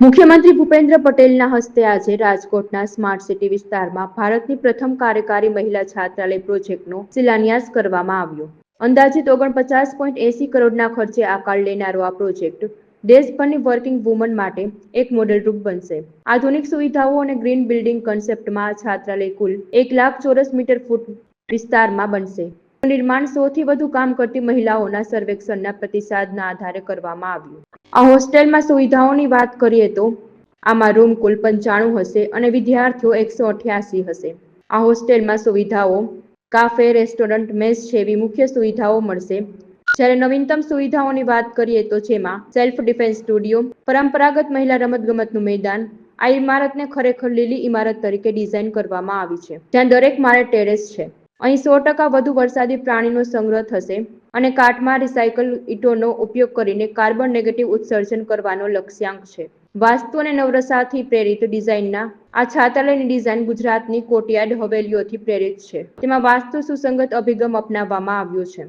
મુખ્યમંત્રી ભૂપેન્દ્ર પટેલના હસ્તે આજે રાજકોટના સ્માર્ટ સિટી વિસ્તારમાં ભારતની પ્રથમ કાર્યકારી મહિલા છાત્રાલય પ્રોજેક્ટનો શિલાન્યાસ કરવામાં આવ્યો. અંદાજિત ઓગણપચાસ પોઈન્ટ એસી કરોડના ખર્ચે આકાર લેનારો આ પ્રોજેક્ટ દેશભરની વર્કિંગ વુમન માટે એક મોડેલરૂપ બનશે. આધુનિક સુવિધાઓ અને ગ્રીન બિલ્ડિંગ કન્સેપ્ટમાં છાત્રાલય કુલ એક લાખ ચોરસ મીટર ફૂટ વિસ્તારમાં બનશે. નિર્માણ સૌથી વધુ કામ કરતી મહિલાઓના સર્વેક્ષણના પ્રતિસાદના આધારે કરવામાં આવ્યું. આ હોસ્ટેલમાં સુવિધાઓની વાત કરીએ તો, આમાં રૂમ કુલ પંચાણું હશે અને વિદ્યાર્થીઓ એકસો અઠ્યાસી હશે. આ હોસ્ટેલમાં સુવિધાઓ, કાફે, રેસ્ટોરન્ટ, મેસ જેવી મુખ્ય સુવિધાઓ મળશે. જ્યારે નવીનતમ સુવિધાઓની વાત કરીએ તો જેમાં સેલ્ફ ડિફેન્સ સ્ટુડિયો, પરંપરાગત મહિલા રમતગમતનું મેદાન આ ઇમારતને ખરેખર લીલી ઇમારત તરીકે ડિઝાઇન કરવામાં આવી છે. જ્યાં દરેક માળે ટેરેસ છે. અહીં સો ટકા વધુ વરસાદી પ્રાણીનો સંગ્રહ થશે અને કાટમાં રિસાયકલ ઈંટોનો ઉપયોગ કરીને કાર્બન નેગેટિવ ઉત્સર્જન કરવાનો લક્ષ્યાંક છે. વાસ્તુ અને નવરસાથી પ્રેરિત ડિઝાઇનના આ છાતાલયની ડિઝાઇન ગુજરાતની કોટિયાડ હવેલીઓથી પ્રેરિત છે. તેમાં વાસ્તુ સુસંગત અભિગમ અપનાવવામાં આવ્યો છે.